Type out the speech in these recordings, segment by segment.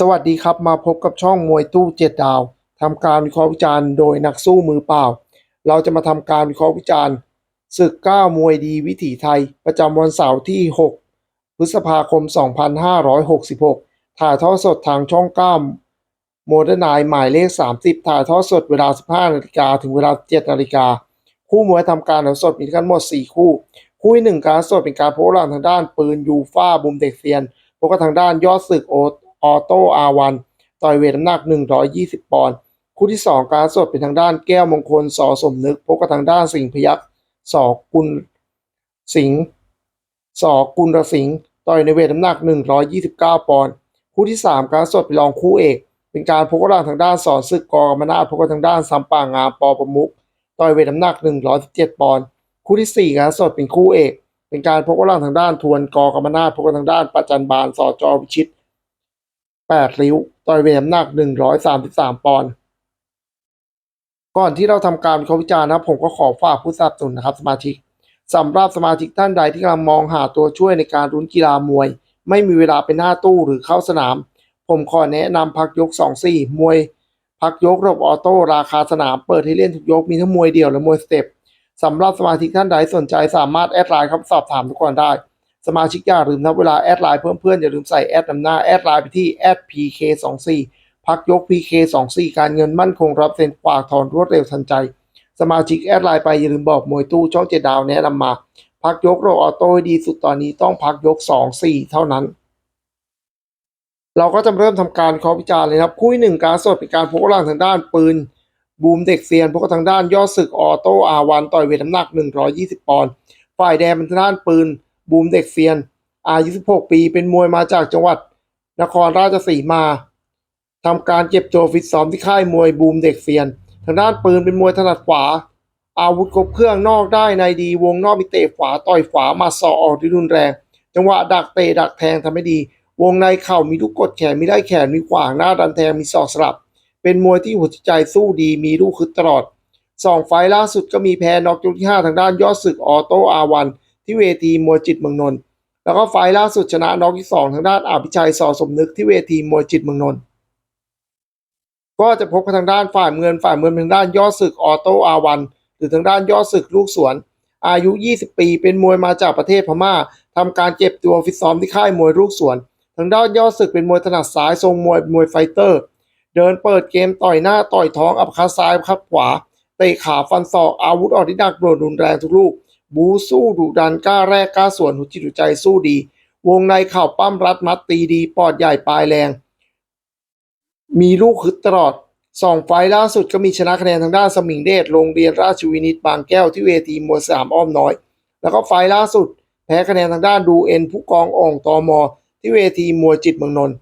สวัสดีครับมาพบกับช่องมวยตู้เจ็ดดาวทำการวิเคราะห์วิจารณ์โดยนักสู้มือเปล่า เราจะมาทำการวิเคราะห์วิจารณ์ศึกก้ามวยดีวิถีไทย ประจำวันเสาร์ที่ 6 พฤษภาคม 2566 ถ่ายทอดสดทางช่อง9โมเดิร์นไนหมายเลข 30 ถ่ายทอดสดเวลา 15 นาฬิกาถึงเวลา 7 นาฬิกา คู่มวยทำการถ่ายสดมีทั้งหมด 4 คู่ คู่ที่หนึ่งการสดเป็นการโพลังทางด้านปืนยูฟ่าบุมเด็กเซียนพบกับทางด้านยอดศึกโอ ออโต้อาวันต่อยเวทน้ำหนัก 120 ปอนด์คู่ที่ 2 การสดเป็นทางด้านแก้วมงคลสอสมนึกพบกับทางด้านสิงพยักษ์สอกุลสิงสอกุลสิงต่อยในเวทน้ำหนัก 129 ปอนด์คู่ที่ 3 การสดเป็นรองคู่เอก เป็นการพบกับทางด้านสอนศึกกอกรรมนาพบกับทางด้านซัมป่างามปอประมุกต่อยเวทน้ำหนัก 117 ปอนด์คู่ที่ 4 การสดเป็นคู่เอก เป็นการพบกับทางด้านทวนกอกรรมนาพบกับทางด้านปัจจันบาลสอจอวิชิต 8ริ้ว ต่อยเวทน้ำหนัก133ปอนด์ ก่อนที่เราทำการวิเคราะห์วิจารณ์นะครับ ผมก็ขอฝากผู้สนับสนุนนะครับสมาชิกสำหรับสมาชิกท่านใดที่กำลังมองหาตัวช่วยในการรุ้นกีฬามวย ไม่มีเวลาเป็นหน้าตู้หรือเข้าสนาม ผมขอแนะนำพักยก 2-4 มวย พักยกระบบออโต้ราคาสนามเปิดให้เล่นทุกยกมีทั้งมวยเดี่ยวและมวยสเต็ปสำหรับสมาชิกท่านใดสนใจสามารถแอดไลน์ครับสอบถามทุกคนได้ สมาชิกอย่าลืมนะเวลาแอดไลน์เพิ่มเพื่อนอย่าลืมใส่แอดนำหน้าแอดไลน์ไปที่แอด @pk24 พักยก pk24 การเงินมั่นคงรับเซ็นฝากถอนรวดเร็วทันใจ สมาชิกแอดไลน์ไปอย่าลืมบอกมวยตู้ช่องเจดดาวแนะนำมา พักยกโรออโต้ดีสุดตอนนี้ต้องพักยก 2 4 เท่านั้น เราก็จะเริ่มทำการเคาะวิจารณ์เลยครับคู่หนึ่งการสดเป็นการพกกำลังทางด้านปืนบูมเด็กเซียนพกทางด้านยอดศึกออโต้อาวันต่อยเวทน้ำหนัก 120 ปอนด์ ฝ่ายแดงเป็นทางด้านปืน บูมเด็กเซียน อายุ 16 ปี เป็นมวยมาจากจังหวัด นครราชสีมาทำการเก็บตัวฟิตซ้อมที่ค่ายมวยบูมเด็กเซียน ทางด้านปืนเป็นมวยถนัดขวา อาวุธครบเครื่องนอกได้ในดีวงนอกมีเตะขวาต่อยขวามาสอออกที่รุนแรง จังหวะดักเตะดักแทงทำให้ดี วงในเข่ามีลูกกดแขนมีได้แขนมีขวางหน้าดันแทงมีศอกสลับ เป็นมวยที่หัวใจสู้ดีมีลูกคึดตลอดสองไฟล์ล่าสุดก็มีแพ้น็อกยกที่ 5 ทางด้านยอดศึกออโต้อาวัน ที่เวทีมวยจิตเมืองนนท์แล้วก็ไฟล์ล่าสุดชนะน็อกที่2ทางด้านอภิชัยสอสมนึกที่เวทีมวยจิตเมืองนนท์ก็จะพบกับทางด้านฝ่ายเมืองฝ่ายเมืองทางด้านยอดศึกออโตอาวัน หรือทางด้านยอดศึกลูกสวน อายุ 20 ปีเป็นมวยมาจากประเทศพม่าทำการเก็บตัวฟิตซ้อมที่ค่ายมวยลูกสวน ทางด้านยอดศึกเป็นมวยถนัดซ้ายทรงมวยมวยไฟเตอร์ เดินเปิดเกมต่อยหน้าต่อยท้องอับคาซ้ายคับขวาเตะขาฟันศอกอาวุธออกที่หนักโดดรุนแรงทุกลูก บูสู้ดุดันกล้าแรกกล้าสวนหัวจิตหัวใจสู้ดี วงในเข่าปั้มรัดมัดตีดีปอดใหญ่ปลายแรง มีลูกคึดตลอดสองไฟล์ล่าสุดก็มีชนะคะแนนทางด้านสมิงเดชโรงเรียนราชวินิตบางแก้วที่เวทีมวยสามอ้อมน้อย แล้วก็ไฟล์ล่าสุด แพ้คะแนนทางด้านดูเอ็นผู้กองอ่องตอมอ ที่เวทีมวยจิตเมืองนนท์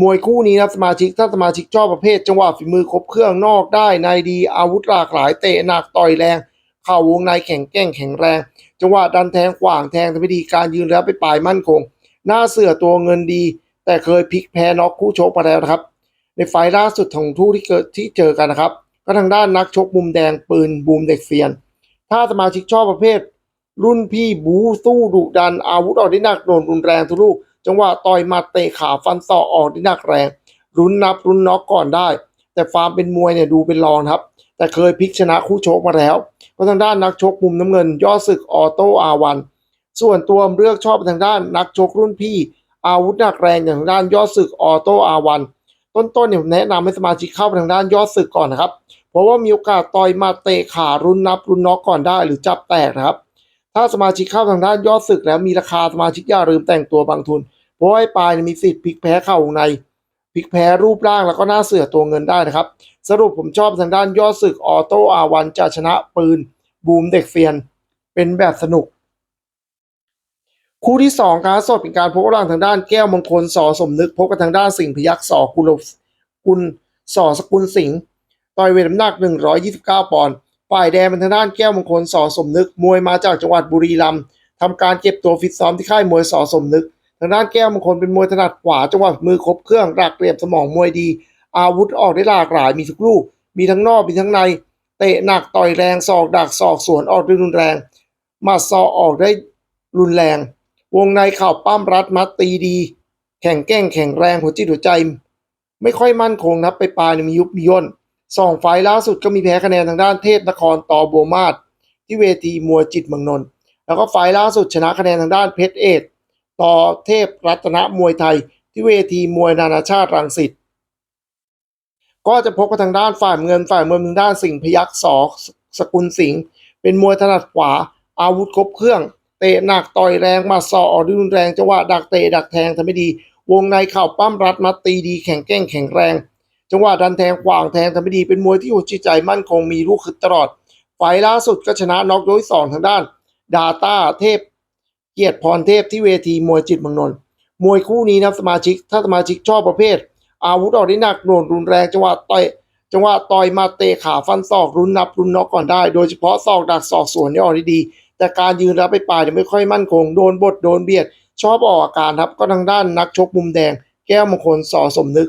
มวยคู่นี้นะสมาชิกถ้าสมาชิกชอบประเภท จังหวะฝีมือครบเครื่องนอกได้ในดีอาวุธหลากหลายเตะหนักต่อยแรง เข่าวงในแข็งแกร่งแข็งแรง จังหวะดันแทงขวางแทงทำให้ดีการยืนแล้วไปปลายมั่นคง หน้าเสือตัวเงินดี แต่เคยพลิกแพ้น็อกคู่ชกมาแล้วนะครับ ในไฟล์ล่าสุดของทู่ที่เกิดที่เจอกันนะครับ ก็ทางด้านนักชกมุมแดงปืนบูมเด็กเซียน ถ้าสมาชิกชอบประเภท รุ่นพี่บูสู้ดุดันอาวุธออกได้หนักโดนรุนแรงทุกลูกจังหวะต่อยหมัดเตะขาฟันศอกออกได้หนักแรงรุนนับรุนน็อกก่อนได้ แต่ฟาร์มเป็นมวยเนี่ยดูเป็นรองครับ แต่เคยพลิกชนะคู่ชกมาแล้วก็ทางด้านนักชกมุมน้ำเงิน ยอดศึกออโต้อาวัน ส่วนตัวเลือกชอบทางด้านนักชกรุ่นพี่ อาวุธหนักแรงอย่างทางด้านยอดศึกออโต้อาวัน ต้นๆเนี่ยแนะนำให้สมาชิกเข้าไปทางด้านยอดศึกก่อนนะครับ เพราะว่ามีโอกาสต่อยมาเตะขารุนนับรุนน็อกก่อนได้หรือจับแตกนะครับ ถ้าสมาชิกเข้าทางด้านยอดศึกแล้วมีราคาสมาชิกอย่าลืมแต่งตัวบางทุน เพราะไอ้ปลายมีสิทธิ์พลิกแพ้เข่าใน ลิกแพ้รูปร่างแล้วก็หน้าเสือตัวเงินได้นะครับ สรุปผมชอบทางด้านยอดศึกออโต้อาวันจะชนะปืน บูมเด็กเฟียน เป็นแบบสนุก คู่ที่สองการสดเป็นการพบกำลังทางด้านแก้วมงคลสอสมนึกพบกับทางด้านสิงห์พยักษ์สอกุลกุลสอสกุลสิงห์ต่อยเวทน้ำหนัก 129 ปอนด์ฝ่ายแดงเป็นทางด้านแก้วมงคลสอสมนึก มวยมาจากจังหวัดบุรีรัมย์ทำการเก็บตัวฟิตซ้อมที่ค่ายมวยสอสมนึก ทางด้านแก้วมงคลเป็นมวยถนัดขวาจังหวะมือครบเครื่องรักเรียบสมองมวยดี อาวุธออกได้หลากหลายมีทุกลูก มีทั้งนอกมีทั้งใน เตะหนักต่อยแรงศอกดักศอกสวนออกได้รุนแรงมัดศอออกได้รุนแรง วงในเข่าปั้มรัดมัดตีดี แข็งแกร่งแข็งแรงหัวจิตหัวใจ ไม่ค่อยมั่นคงนะครับไปปลายมียุบมีย่นสองไฟล์ล่าสุดก็มีแพ้คะแนนทางด้านเทพนครต่อบัวมาศที่เวทีมวยจิตเมืองนนท์แล้วก็ไฟล์ล่าสุดชนะคะแนนทางด้านเพชรเอก ต่อเทพรัตนมวยไทย ที่เวทีมวยนานาชาติรังสิตก็จะพบกับทางด้านฝ่ายเงินฝ่ายเมืองทางด้านสิงพยักษ์สอสกุลสิงห์เป็นมวยถนัดขวา อาวุธครบเครื่อง เตะหนักต่อยแรงมาสอออกด้วยรุนแรงจังหวะดักเตะดักแทงทำไม่ดี วงในเข่าปั้มรัดมัดตีดีแข็งแกร่งแข็งแรง จังหวะดันแทงขวางแทงทำไม่ดีเป็นมวยที่หัวจิตใจมั่นคงมีลูกคึดตลอดไฟล์ล่าสุดก็ชนะน็อกยกสองทางด้าน ดาต้าเทพ เกียรติพรเทพที่เวทีมวยจิตเมืองนนท์มวยคู่นี้นะครับสมาชิกถ้าสมาชิกชอบประเภท อาวุธออกได้หนักโหน่วงรุนแรงจังหวะต่อยจังหวะต่อยมาเตะขาฟันศอกรุนนับรุนน็อกก่อนได้ โดยเฉพาะศอกดักศอกสวนนี่ออกได้ดี แต่การยืนรับไปปลายเนี่ยไม่ค่อยมั่นคงโดนบดโดนเบียด ชอบออกอาการครับก็ทางด้านนักชกมุมแดง แก้วมงคลสอสมนึก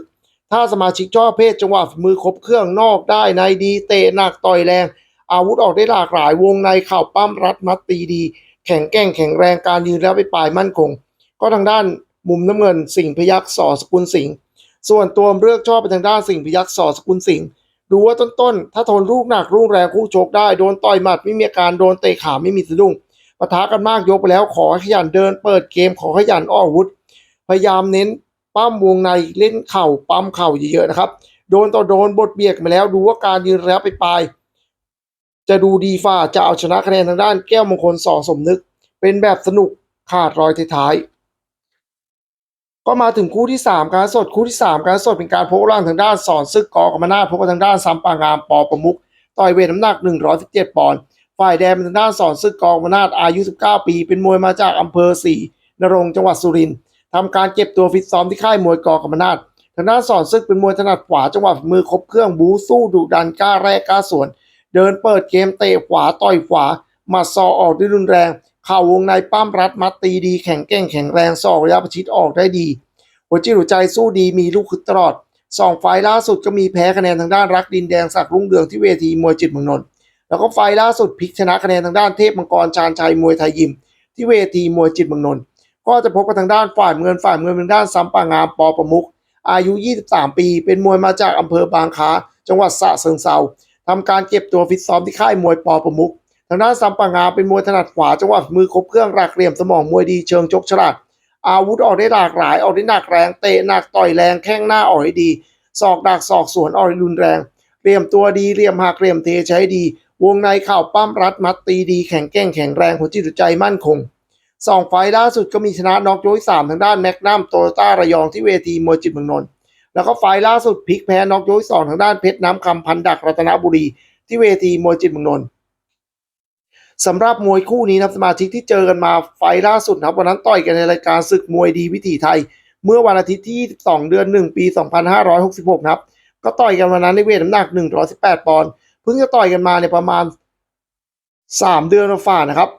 ถ้าสมาชิกชอบเพศจังหวะมือครบเครื่องนอกได้ในดี เตะหนักต่อยแรง อาวุธออกได้หลากหลายวงในเข่าปั้มรัดมัดตีดี แข็งแกร่งแข็งแรงการยืนแล้วไปปลายมั่นคง ก็ทางด้านมุมน้ำเงินสิงพยักษ์สอสกุลสิงส่วนตัวเลือกชอบไปทางด้านสิงพยักษ์สอสกุลสิงดูว่าต้นๆ ถ้าทนลูกหนักลูกแรงคู่ชกได้โดนต่อยหมัดไม่มีอาการโดนเตะขาไม่มีสะดุ้งปะทะกันมากยกไปแล้วขอขยันเดินเปิดเกมขอขยันออกอวุธ พยายามเน้นปั้มวงในเล่นเข่าปั้มเข่าเยอะๆนะครับ โดนต่อโดนบทเบียดมาแล้วดูว่าการยืนแล้วไปปลาย จะดูดีฝ่าจะเอาชนะคะแนนทางด้านแก้วมงคลสอสมนึก เป็นแบบสนุกขาดรอยท้ายก็มาถึงคู่ที่ 3 การสดคู่ที่ 3 การสดเป็นการพบร่างทางด้านสอนซึกกอกรรมนาพบกับทางด้านซัมปางามปอประมุกต่อยเวทน้ำหนัก 117 ปอนด์ฝ่ายแดงเป็นทางด้านสอนซึกกอกรรมนาอายุ 19 ปี เป็นมวยมาจากอำเภอศรีนรงจังหวัดสุรินทร์ทำการเก็บตัวฟิตซ้อมที่ค่ายมวยกอกรรมนาทางด้านสอนซึกเป็นมวยถนัดขวาจังหวะฝีมือครบเครื่องบูสู้ดุดันกล้าแรกกล้าสวน เดินเปิดเกมเตะขวาต่อยขวามัดซอออกด้วยรุนแรง เข่าวงในปั้มรัดมัดตีดีแข็งแกร่งแข็งแรงศอกระยะประชิดออกได้ดี หัวจิตหัวใจสู้ดีมีลูกคึกตลอดสองไฟล์ล่าสุดก็มีแพ้คะแนนทางด้านรักดินแดงสักรุ่งเรืองที่เวทีมวยจิตเมืองนนท์แล้วก็ไฟล์ล่าสุดพลิกชนะคะแนนทางด้านเทพมังกรชาญชัยมวยไทยยิม ที่เวทีมวยจิตเมืองนนท์ก็จะพบกับทางด้านฝ่ายเงินฝ่ายเงินทางด้านซัมปางามปอประมุกอายุ 23 ปี เป็นมวยมาจากอำเภอบางค้าจังหวัดสระเชิงเทรา ทำการเก็บตัวฟิตซ้อมที่ค่ายมวยปอประมุกทางด้านซัมปางาเป็นมวยถนัดขวาจังหวะมือครบเครื่องรักเหลี่ยมสมองมวยดีเชิงชกฉลาด อาวุธออกได้หลากหลายออกได้หนักแรงเตะหนักต่อยแรงแข้งหน้าออกให้ดีศอกดักศอกสวนออกได้รุนแรงเหลี่ยมตัวดีเหลี่ยมหักเหลี่ยมเทใช้ดี วงในเข่าปั้มรัดมัดตีดีแข็งแกร่งแข็งแรงหัวจิตหัวใจมั่นคงสองไฟล์ล่าสุดก็มีชนะน็อกยกที่สามทางด้านแมกนัมโตโยต้าระยองที่เวทีมวยจิตเมืองนนท์ แล้วก็ไฟล์ล่าสุดพลิกแพ้น็อกยกที่สองทางด้านเพชรน้ำคำพันดักรัตนบุรี ที่เวทีมวยจิตเมืองนนท์สำหรับมวยคู่นี้นะสมาชิกที่เจอกันมาไฟล่าสุดนะครับวันนั้นต่อยกันในรายการศึกมวยดีวิถีไทย เมื่อวันอาทิตย์ที่ 22 เดือน 1 ปี 2566นะครับ ก็ต่อยกันวันนั้นในเวทน้ำหนัก 118 ปอนด์เพิ่งจะต่อยกันมาเนี่ยประมาณ 3 เดือนฝ่านะครับ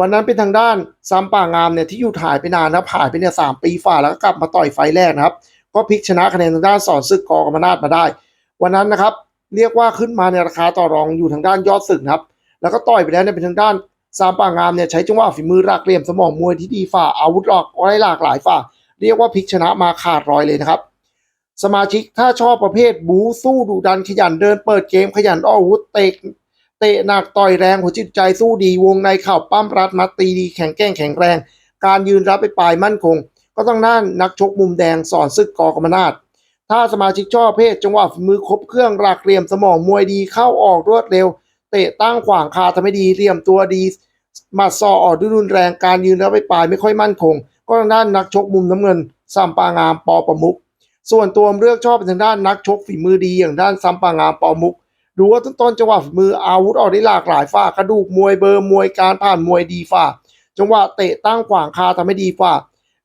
วันนั้นเป็นทางด้านซัมป่างามเนี่ยที่อยู่ถ่ายไปนานนะผ่านไปเนี่ยสามปีฝ่าแล้วก็กลับมาต่อยไฟแรกนะครับ ก็พลิกชนะคะแนนทางด้านสอนศึกกอกรรมนาถมาได้ วันนั้นนะครับเรียกว่าขึ้นมาในราคาต่อรองอยู่ทางด้านยอดศึกนะครับแล้วก็ต่อยไปแล้วเนี่ยเป็นทางด้านซามปางามเนี่ยใช้จังหวะฝีมือรักเหลี่ยมสมองมวยที่ดีฝ่าอาวุธหลอกไร้หลากหลายฝ่า เรียกว่าพลิกชนะมาขาดรอยเลยนะครับ สมาชิกถ้าชอบประเภทบูสู้ดุดันขยันเดินเปิดเกมขยันอออาวุธเตะเตะหนักต่อยแรงหัวจิตใจสู้ดีวงในเข่าปั้มรัดมัดตีดีแข็งแกร่งแข็งแรง การยืนรับไปปลายมั่นคง ก็ต้องน่านนักชกมุมแดงสอนซึกกอกรรมนาถถ้าสมาชิกชอบเพศจังหวะฝีมือครบเครื่องหลักเหลี่ยมสมองมวยดีเข้าออกรวดเร็ว เตะตั้งขวางคาทำให้ดีเหลี่ยมตัวดีหมัดซอออกด้วยรุนแรงการยืนรับไปปลายไม่ค่อยมั่นคง ก็ทางด้านนักชกมุมน้ำเงินซัมปางามปอประมุก ส่วนตัวเลือกชอบเป็นทางด้านนักชกฝีมือดีอย่างด้านซัมปางามปอมุกดูว่าต้นๆจังหวะฝีมืออาวุธออกได้หลากหลายฝ่ากระดูกมวยเบอร์มวยการผ่านมวยดีฝ่าจังหวะเตะตั้งขวางคาทำให้ดีฝ่า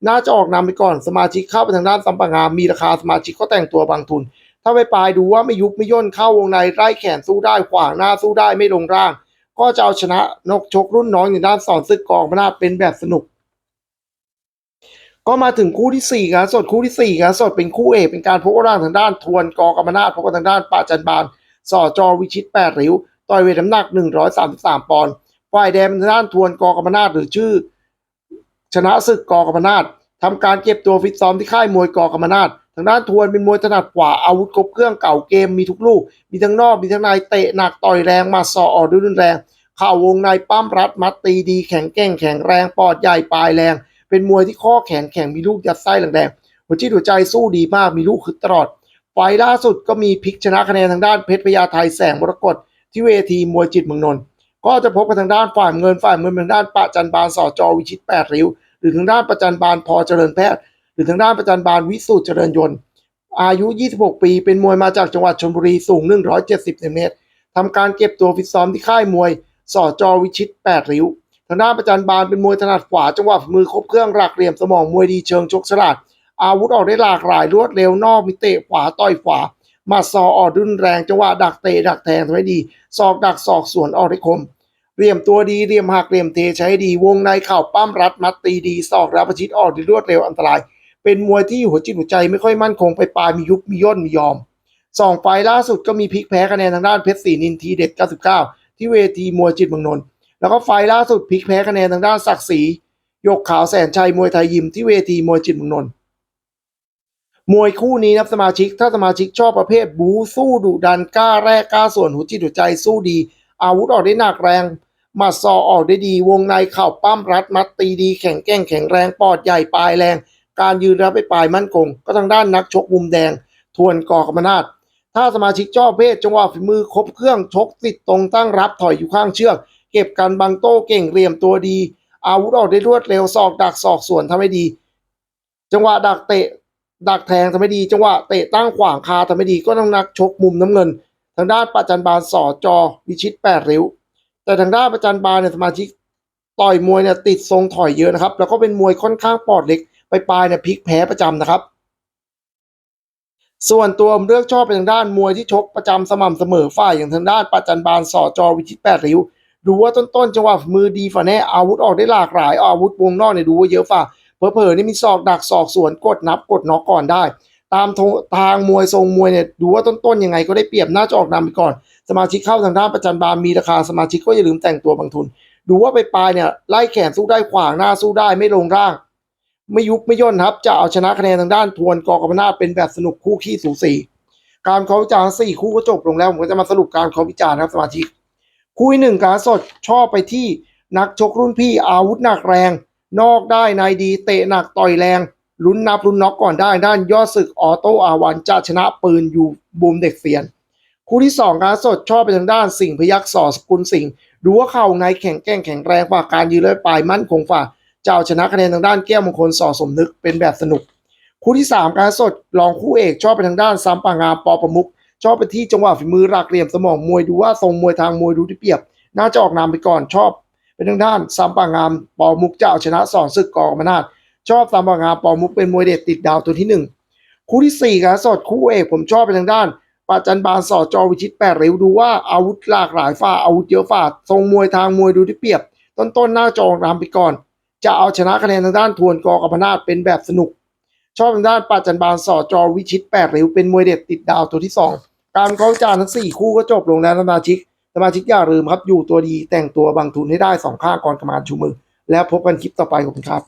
น่าจะออกนำไปก่อนสมาชิกเข้าไปทางด้านซัมปางามมีราคาสมาชิกก็แต่งตัวบางทุน ถ้าไปปลายดูว่าไม่ยุบไม่ย่นเข้าวงในไล่แขนสู้ได้ขวางหน้าสู้ได้ไม่ลงร่าง ก็จะเอาชนะนกชกรุ่นน้องอย่างด้านสอนซึกกองพนาเป็นแบบสนุก ก็มาถึงคู่ที่สี่ครับสดคู่ที่สี่ครับสดเป็นคู่เอกเป็นการพบกันร่างทางด้านทวนกอกรรมนาถพบกันทางด้านป่าจันบานสอจอวิชิตแปดริ้วต่อยเวทน้ำหนัก 133 ปอนด์ฝ่ายแดงทางด้านทวนกอกรรมนาถหรือชื่อ ชนะศึกกอกรรมนาถทำการเก็บตัวฟิตซ้อมที่ค่ายมวยกอกรรมนาถทางด้านทวนเป็นมวยถนัดขวาอาวุธครบเครื่องเก่าเกมมีทุกลูก มีทั้งนอกมีทั้งในเตะหนักต่อยแรงมาสอออกด้วยรุนแรงเข่าวงในปั้มรัดมัดตีดีแข็งแกร่งแข็งแรงปอดใหญ่ปลายแรง เป็นมวยที่ข้อแข็งแข็งมีลูกยัดไส้แรงๆหัวจิตหัวใจสู้ดีมากมีลูกคึดตลอดไฟล์ล่าสุดก็มีพลิกชนะคะแนนทางด้านเพชรพญาไทยแสงมรกตที่เวทีมวยจิตเมืองนนท์ ก็จะพบกับทางด้านฝ่ายเงินฝ่ายเงินทางด้านประจันบานสอจอวิชิตแปดริ้ว หรือทางด้านประจันบานพอเจริญแพทย์ หรือทางด้านประจันบานวิสุทธิ์เจริญยนต์ อายุ 26 ปี เป็นมวยมาจากจังหวัดชลบุรีสูง 170เซนติเมตรทำการเก็บตัวฟิตซ้อมที่ค่ายมวยสอจอวิชิต8ริ้ว ทางด้านประจันบานเป็นมวยถนัดขวาจังหวะฝีมือครบเครื่องหลักเหลี่ยมสมองมวยดีเชิงชกฉลาด อาวุธออกได้หลากหลายรวดเร็วนอกมีเตะขวาต่อยขวามาซอออกรุนแรงจังหวะดักเตะดักแทงทำให้ดีศอกดักศอกสวนออกได้คม เหลี่ยมตัวดีเหลี่ยมหักเหลี่ยมเทใช้ดีวงในเข่าปั้มรัดมัดตีดีศอกรับประชิดออกด้รวดเร็วอันตราย เป็นมวยที่หัวจิตหัวใจไม่ค่อยมั่นคงไปปลายมียุบมีย่นมียอมสองไฟล่าสุดก็มีพลิกแพ้คะแนนทางด้านเพชรศรีนินทีเด็ด 99 ที่เวทีมวยจิตเมืองนนท์แล้วก็ไฟล่าสุดพลิกแพ้คะแนนทางด้านศักดิ์ศรียกขาวแสนชัยมวยไทยยิมที่เวทีมวยจิตเมืองนนท์มวยคู่นี้นะครับสมาชิกถ้าสมาชิกชอบประเภทบูสู้ดุดันกล้าแรกกล้าส่วนหัวจิตหัวใจสู้ดี อาวุธออกได้หนักแรง มัดซอออกได้ดี วงในเข่าปั้มรัดมัดตีดี แข็งแกร่งแข็งแรงปอดใหญ่ปลายแรง การยืนรับไปปลายมั่นคง ก็ทางด้านนักชกมุมแดง ทวนกอกรรมนาถถ้าสมาชิกชอเพศจังหวะฝีมือครบเครื่องชกติดตรงตั้งรับถอยอยู่ข้างเชือก เก็บกันบังโต้เก่งเหลี่ยมตัวดี อาวุธออกได้รวดเร็วศอกดักศอกสวนทำให้ดี จังหวะดักเตะดักแทงทำให้ดี จังหวะเตะตั้งขวางคาทำให้ดีก็ต้องนักชกมุมน้ำเงิน ทางด้านประจันบาลสอจอวิชิตแปดริ้ว แต่ทางด้านประจันบาลเนี่ยสมาชิกต่อยมวยเนี่ยติดทรงถอยเยอะนะครับ แล้วก็เป็นมวยค่อนข้างปอดเล็กไปปลายเนี่ยพลิกแพ้ประจำนะครับ ส่วนตัวผมเลือกชอบไปทางด้านมวยที่ชกประจำสม่ำเสมอฝ่ายอย่างทางด้านประจันบาลสอจอวิชิตแปดริ้วดูว่าต้นๆจังหวะมือดีฝ่าแน่อาวุธออกได้หลากหลายอาวุธวงนอกเนี่ยดูว่าเยอะฝ่าเผลอๆนี่มีศอกดักศอกสวนกดนับกดน็อกก่อนได้ ตามทงทางมวยทรงมวยเนี่ยดูว่าต้นๆยังไงก็ได้เปรียบน่าจะออกนำไปก่อน สมาชิกเข้าทางด้านประจันบานมีราคาสมาชิกก็อย่าลืมแต่งตัวบางทุน ดูว่าไปปลายเนี่ยไล่แขนสู้ได้ขวางหน้าสู้ได้ไม่ลงร่าง ไม่ยุบไม่ย่นครับ จะเอาชนะคะแนนทางด้านทวนกอกรรมนาเป็นแบบสนุกคู่ขี้สูสีการเขาวิจารณ์สี่คู่ก็จบลงแล้วผมก็จะมาสรุปการเขาวิจารณ์ครับสมาชิก คู่หนึ่งการสดชอบไปที่นักชกรุ่นพี่อาวุธหนักแรง นอกได้ในดีเตะหนักต่อยแรงลุ้นนับลุ้นน็อกก่อนได้ด้านยอดศึกออโต้อาวันจะชนะปืนอยู่บูมเด็กเสียน คู่ที่สองการสดชอบไปทางด้านสิงพยักษ์สอสกุลสิงดูว่าเข่าในแข็งแกร่งแข็งแรงกว่าการยืนเลยปลายมั่นคงฝ่าเจะเอาชนะคะแนนทางด้านแก้วมงคลสอสมนึกเป็นแบบสนุก คู่ที่สามการสดรองคู่เอกชอบไปทางด้านซัมปางามปอประมุกชอบไปที่จังหวะฝีมือหลักเหลี่ยมสมองมวยดูว่าทรงมวยทางมวยดูที่เปรียบ น่าจะออกนามไปก่อนชอบเป็นทางด้านซัมปางามปอมุกเจะเอาชนะสอนศึกกอกรรมนาถชอบซัมปางามปอมุกเป็นมวยเด็ดติดดาวตัวที่หนึ่งคู่ที่สี่การสดคู่เอกผมชอบไปทางด้าน ปาจันบานสอจอวิชิตแปดริ้วดูว่าอาวุธหลากหลายฝ่าอาวุธเยอะฝ่าทรงมวยทางมวยดูที่เปรียบ ต้นๆหน้าจอออกนามไปก่อน จะเอาชนะคะแนนทางด้านทวนกอกรรมนาถเป็นแบบสนุก ชอบทางด้านปาจันบานสอจอวิชิตแปดริ้วเป็นมวยเด็ดติดดาวตัวที่สองการเข้าจานทั้ง4คู่ก็จบลงแล้วสมาชิกสมาชิกอย่าลืมครับอยู่ตัวดีแต่งตัวบางทุนให้ได้สองข้างก่อนกระมานชูมือ แล้วพบกันคลิปต่อไปขอบคุณครับ